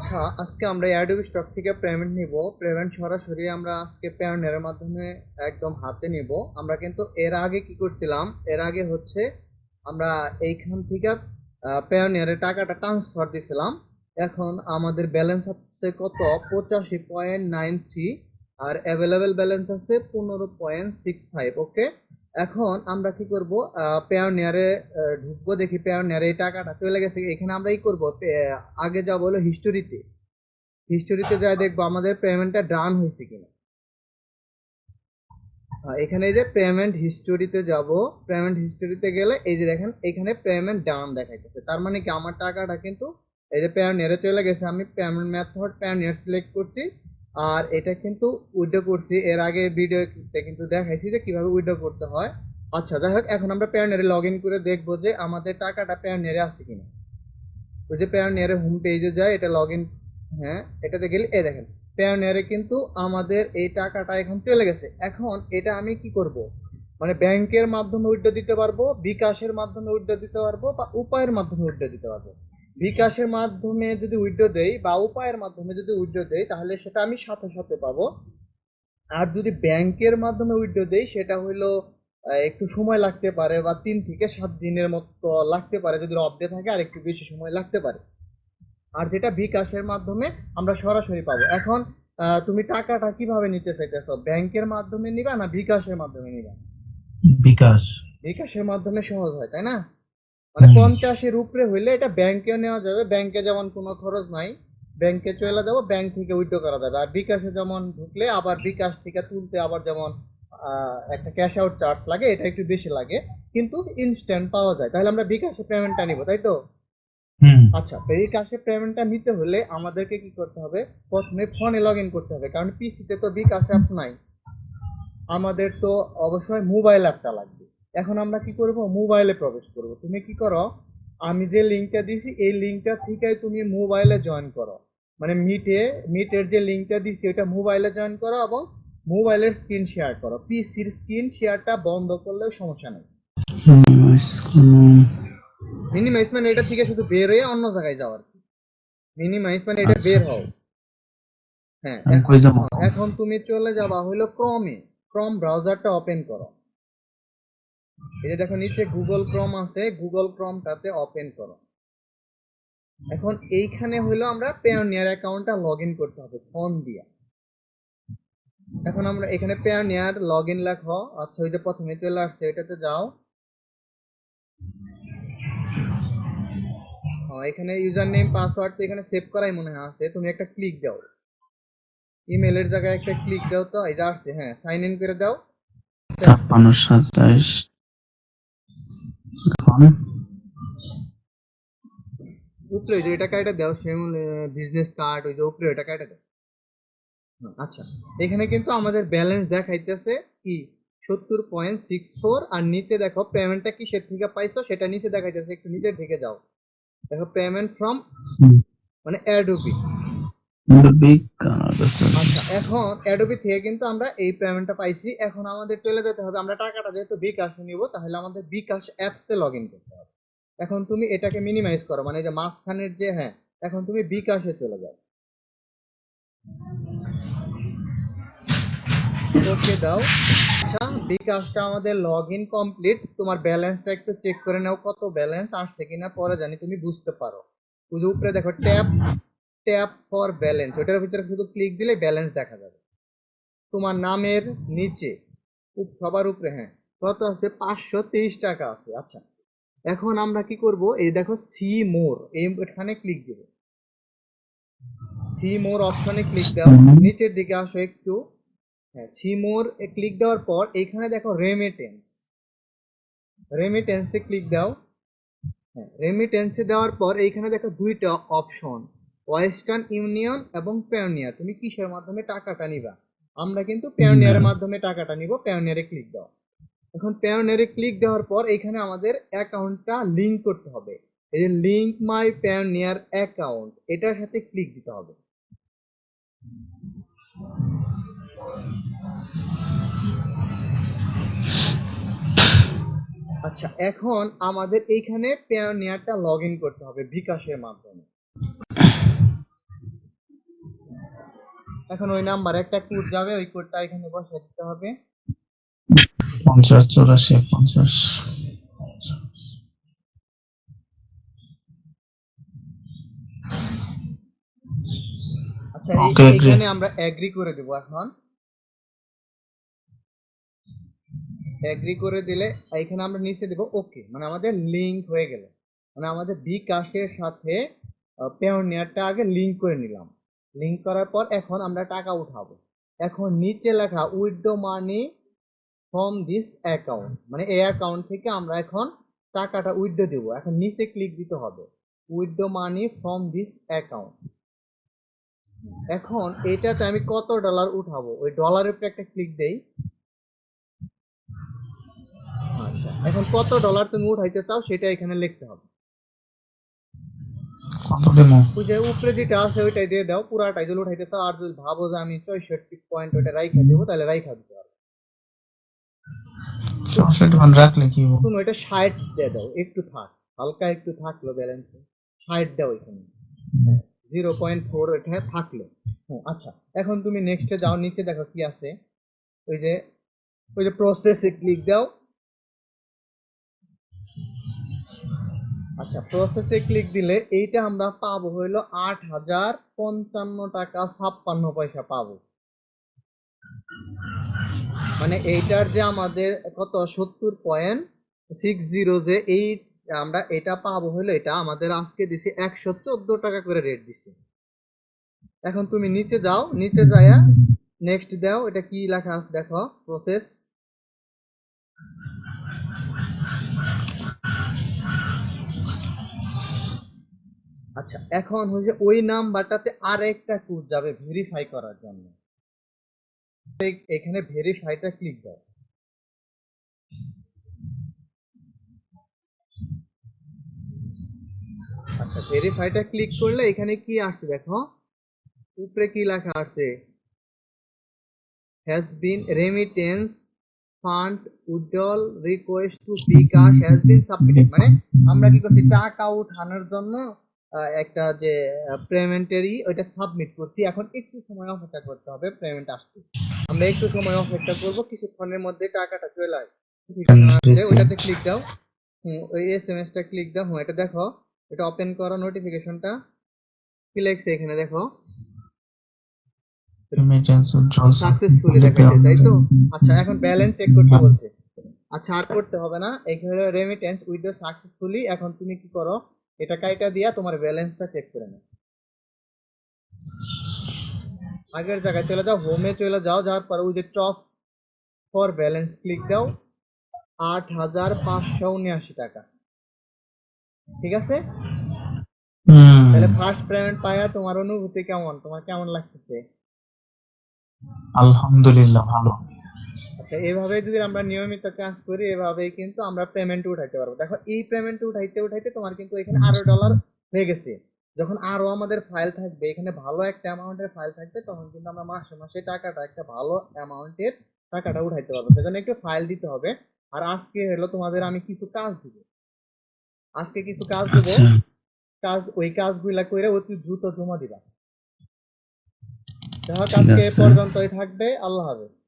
আচ্ছা আজকে আমরা অ্যাডোবি স্টক থেকে পেমেন্ট নিব। পেমেন্ট সরাসরি আমরা আজকে পেয়ারনের মাধ্যমে একদম হাতে নিব। আমরা কিন্তু এর আগে কি করছিলাম? এর আগে হচ্ছে আমরা এইখান থেকে পেয়ারনিয়ারে টাকাটা ট্রান্সফার দিছিলাম। এখন আমাদের ব্যালেন্স হচ্ছে কত? পঁচাশি পয়েন্ট নাইন থ্রি আর অ্যাভেলেবেল ব্যালেন্স আছে পনেরো পয়েন্ট সিক্স ফাইভ ওকে এখন আমরা কি করব? পেয়ারনিয়ারে ঢুকবো, দেখি পেয়ারনিয়ারে এই টাকাটা চলে গেছে। এখানে আমরা কি করব আগে যাব হলো হিস্টোরিতে হিস্টোরিতে যাই দেখব, আমাদের পেমেন্টটা ডান হয়েছে কিনা। এখানে এই যে পেমেন্ট হিস্টোরিতে যাব। পেমেন্ট হিস্টোরিতে গেলে এই যে দেখেন, এখানে পেমেন্ট ডান দেখাইতেছে। তার মানে কি, আমার টাকাটা কিন্তু এই যে পেয়ারনিয়ারে চলে গেছে। আমি পেমেন্ট মেথড পেয়ারনিয়ার সিলেক্ট করছি। আর এটা কিন্তু উইড্রো করছি। এর আগে ভিডিওতে কিন্তু দেখাইছি যে কীভাবে উইড্রো করতে হয়। আচ্ছা যাই হোক, এখন আমরা পেয়ারনিয়ারে লগ ইন করে দেখব যে আমাদের টাকাটা পেয়ারনিয়ারে আছে কিনা। ওই যে পেয়ারনিয়ারে হোম পেজে যায়, এটা লগ ইন হ্যাঁ এটাতে গেলে এ দেখেন পেয়ারনিয়ারে কিন্তু আমাদের এই টাকাটা এখন চলে গেছে। এখন এটা আমি কি করব? মানে ব্যাংকের মাধ্যমে উইড্রো দিতে পারব, বিকাশের মাধ্যমে উইড্রো দিতে পারব বা উপায়ের মাধ্যমে উইড্রো দিতে পারব? বিকাশের মাধ্যমে যদি উইড্রো দেই বা উপায়ের মাধ্যমে যদি উইড্রো দেই তাহলে সেটা আমি সাথে সাথে পাবো। আর যদি ব্যাংকের মাধ্যমে উইড্রো দেই সেটা হইল আহ, একটু সময় লাগতে পারে বা তিন থেকে সাত দিনের মতো লাগতে পারে। যদি অফডে থাকে আর একটু বেশি সময় লাগতে পারে। আর যেটা বিকাশের মাধ্যমে আমরা সরাসরি পাবো। এখন তুমি টাকাটা কীভাবে নিতে চাইতেছো? ব্যাংকের মাধ্যমে নিবা না বিকাশের মাধ্যমে নিবা? বিকাশ। বিকাশের মাধ্যমে সহজ হয় তাই না? মানে। পঞ্চাশের উপরে হইলে এটা ব্যাংকে নেওয়া যাবে। ব্যাংকে যেমন কোনো খরচ নাই ব্যাংকে চলে যাব ব্যাংক থেকে উইথড্র করা যাবে। আর বিকাশে যেমন ঢুকলে আবার বিকাশ থেকে তুলতে আবার যেমন একটা ক্যাশ আউট চার্জ লাগে এটা একটু বেশি লাগে কিন্তু ইনস্ট্যান্ট পাওয়া যায়। তাহলে আমরা বিকাশে পেমেন্টটা নিব তাই তো? আচ্ছা বিকাশে পেমেন্টটা নিতে হলে আমাদেরকে কি করতে হবে? প্রথমে ফোনে লগ ইন করতে হবে কারণ পিসিতে তো বিকাশ অ্যাপ নাই। আমাদের তো অবশ্যই মোবাইল অ্যাপটা লাগবে এখন আমরা কি করব? মোবাইলে প্রবেশ করব। তুমি কি করো? আমি যে লিঙ্কটা দিছি এই লিঙ্কটা থেকে তুমি মোবাইলে জয়েন করো। মানে মিটে মিটের যে লিঙ্কটা দিছি ওটা মোবাইলে জয়েন করো এবং মোবাইলের স্ক্রিন শেয়ার করো। পিসির স্ক্রিন শেয়ারটা বন্ধ করলেও সমস্যা নেই। মিনিমাইজ মানে এটা থেকে শুধু বের হয়ে অন্য জায়গায় যাওয়ার কি। মিনিমাইজ মানে এটা। বের হও। হ্যাঁ এখন- তুমি চলে যাবা হইল ক্রমে ক্রম ব্রাউজারটা ওপেন করো। এই যে দেখো নিচে গুগল ক্রম আছে গুগল ক্রমটাতে ওপেন করো। এখন এইখানে হইল আমরা পেয়নিয়ার অ্যাকাউন্টটা লগ ইন করতে হবে ফোন দিয়া। এখন আমরা এখানে পেয়নিয়ার লগ ইন লেখো আচ্ছা ওই যে প্রথমে চলে আসছে এটাতে যাও। হ্যাঁ, এখানে ইউজার নেম পাসওয়ার্ড তো এখানে সেভ করাই মনে হয় আছে তুমি একটা ক্লিক দাও। ইমেলের জায়গায় একটা ক্লিক দাও তো এই যে আসছে হ্যাঁ সাইন ইন করে দাও। ছাপ্পান্ন এখন উপরে ওই যে এটা কাইটা দাও সেমন বিজনেস কার্ড ওই যে উপরে ওটা কাইটা দাও। আচ্ছা এখানে কিন্তু আমাদের ব্যালেন্স দেখাইতেছে কি? সত্তর পয়েন্ট সিক্স ফোর আর নিচে দেখো পেমেন্টটা কি সে থেকে পাইছো সেটা নিচে দেখাইতেছে একটু নিচের দিকে যাও। দেখো পেমেন্ট ফ্রম মানে অ্যাডোবি বিকাশ আচ্ছা এখন অ্যাডোবি থেকে কিন্তু আমরা এই পেমেন্টটা পাইছি। এখন আমাদের চলে যেতে হবে, আমরা টাকাটা যেহেতু বিকাশে নিব, তাহলে আমাদের বিকাশ অ্যাপসে লগ ইন করতে হবে। এখন তুমি এটাকে মিনিমাইজ করো মানে যে মাঝখানের যে হ্যাঁ এখন তুমি বিকাশে চলে যাও। ওকে দাও। আচ্ছা বিকাশটা আমাদের লগ ইন কমপ্লিট তোমার ব্যালেন্সটা একটু চেক করে নাও, কত ব্যালেন্স আসছে কিনা, পরে জানি, তুমি বুঝতে পারো। উপরে দেখো ট্যাপ ট্যাপ ফর ব্যালেন্স ওটার ভিতরে শুধু ক্লিক দিলে ব্যালেন্স দেখা যাবে। তোমার নামের নিচে সবার উপরে হ্যাঁ কত আছে, পাঁচশো তেইশ টাকা আছে আচ্ছা। এখন আমরা কি করব, এই দেখো সি মোর এখানে ক্লিক দিব। সি মোর অপশনে ক্লিক দাও, নিচের দিকে আসো একটু। হ্যাঁ সি মোর ক্লিক দেওয়ার পর এখানে দেখো রেমিটেন্স রেমিটেন্সে ক্লিক দাও। হ্যাঁ রেমিটেন্সে দেওয়ার পর, এইখানে দেখো দুইটা অপশন ওয়েস্টার্ন ইউনিয়ন এবং পেওনিয়ার। তুমি কিসের মাধ্যমে টাকাটা নিবা? আমরা কিন্তু পেওনিয়ারের মাধ্যমে টাকাটা নিব পেওনিয়ারে ক্লিক দাও। এখন পেওনিয়ারে ক্লিক দেওয়ার পর এখানে আমাদের অ্যাকাউন্টটা লিংক করতে হবে। এই যে লিংক মাই পেওনিয়ার অ্যাকাউন্ট এটার সাথে ক্লিক দিতে হবে। আচ্ছা এখন আমাদের এইখানে পেওনিয়ারটা লগ ইন করতে হবে বিকাশের মাধ্যমে। এখন ওই নাম্বার একটা কোড যাবে ওই কোডটা এখানে বসিয়ে দিতে হবে। পঞ্চাশ চৌরাশি পঞ্চাশ। আচ্ছা. এখানে আমরা এগ্রি করে দেব এখন। এগ্রি করে দিলে এখানে আমরা নিচে দেব ওকে মানে আমাদের লিংক হয়ে গেল। মানে আমাদের বিকাশের সাথে পেওনিয়ারটা আগে লিংক করে নিলাম। লিংক করার পর এখন আমরা টাকা উঠাবো। এখন নিচে লেখা withdraw money from this account মানে এই অ্যাকাউন্ট থেকে আমরা এখন টাকাটা উইথড্র দেব। এখন নিচে ক্লিক দিতে হবে withdraw money from this account এখন এটাতে আমি কত ডলার উঠাবো? ওই ডলারের উপরে একটা ক্লিক দেই। আচ্ছা এখন কত ডলার তুমি উঠাইতে চাও সেটা এখানে লিখতে হবে। উপরে যেটা আছে ওইটাই দিয়ে দাও পুরাটাই যদি উঠাইতে চাও আর যদি ভাবো যে আমি চৌষট্টি পয়েন্ট ওইটা রাইখা দেবো তাহলে রাইখা দিতে পারো চৌষট্টি রাখলে কি তুমি ওইটা ষাট দিয়ে দাও একটু থাক হালকা একটু থাকল ব্যালেন্সে ষাট দাও এখানে। জিরো পয়েন্ট ফোর ওইখানে থাকল। হুম, আচ্ছা এখন তুমি নেক্সটে যাও নিচে দেখো কি আছে। ওই যে ওই যে প্রসেসে ক্লিক দাও আচ্ছা প্রসেসে ক্লিক দিলে এইটা আমরা পাবো হইল আট হাজার পঞ্চান্ন টাকা ছাপ্পান্ন পয়সা পাবো। মানে এইটার যে আমাদের কত? সত্তর পয়েন্ট সিক্স জিরো যে এই আমরা এটা পাবো হলো এটা আমাদের আজকে দিছি একশো চোদ্দ টাকা করে রেট দিছি। এখন তুমি নিচে যাও, নিচে যায়া নেক্সট দাও, এটা কি লেখা আছে দেখো প্রসেস আচ্ছা এখন হচ্ছে ওই নাম্বারটাতে আর একটা কোড যাবে ভেরিফাই করার জন্য। এখানে ভেরিফাইটা ক্লিক দাও। আচ্ছা ভেরিফাইটা ক্লিক করলে এখানে কি আসছে দেখো? উপরে কি লেখা আছে? Has been remittance fund withdrawal request to bKash has been submitted মানে আমরা কি করছি? টাকা উঠানোর জন্য একটা যে পেমেন্টেরই ওইটা সাবমিট করছি। এখন একটু সময় অপেক্ষা করতে হবে পেমেন্ট আসতে আমরা একটু সময় অপেক্ষা করব কিছুক্ষণের মধ্যে টাকাটা চলে আসবে। ওইটাতে ক্লিক দাও। হুম ওই এসএমএস টা ক্লিক দাও। হুম এটা দেখো এটা ওপেন করো নোটিফিকেশনটা লেখছে এখানে দেখো। সাকসেসফুলি দেখাচ্ছে তাই তো? আচ্ছা এখন ব্যালেন্স চেক করতে বলছে। আচ্ছা আর করতে হবে না। এখানে রেমিটেন্স উইথড্র সাকসেসফুলি এখন তুমি কি করো? এটা কাইটা দিয়া তোমার ব্যালেন্সটা চেক করে নাও। আগের জায়গায় চলে যাও হোমে চলে যাও যাওয়ার পর ওই যে টপ ফর ব্যালেন্স ক্লিক দাও আট হাজার পাঁচশো উনআশি টাকা। ঠিক আছে? তাহলে ফার্স্ট পেমেন্ট পায়া তোমার অনুভূতি কেমন? তোমার কেমন লাগতেছে? আলহামদুলিল্লাহ ভালো। আচ্ছা এভাবে যদি আমরা নিয়মিত কাজ করি এভাবেই কিন্তু আমরা পেমেন্ট উঠাইতে পারব। দেখো এই পেমেন্ট উঠাইতে উঠাইতে তোমার কিন্তু এখানে আরও ডলার হয়ে গেছে। যখন আরও আমাদের ফাইল থাকবে এখানে ভালো একটা অ্যামাউন্টের ফাইল থাকবে তখন কিন্তু আমরা মাসে মাসে টাকাটা একটা ভালো অ্যামাউন্টের টাকাটা উঠাইতে পারব। সেজন্য একটু ফাইল দিতে হবে। আর আজকে হলো তোমাদের আমি কিছু কাজ দিব। আজকে কিছু কাজ দিব। আচ্ছা। কাজ ওই কাজগুলা কইরা অতি দ্রুত জমা দিবা। যাই হোক আজকে পর্যন্তই থাকবে। আল্লাহ হাফেজ।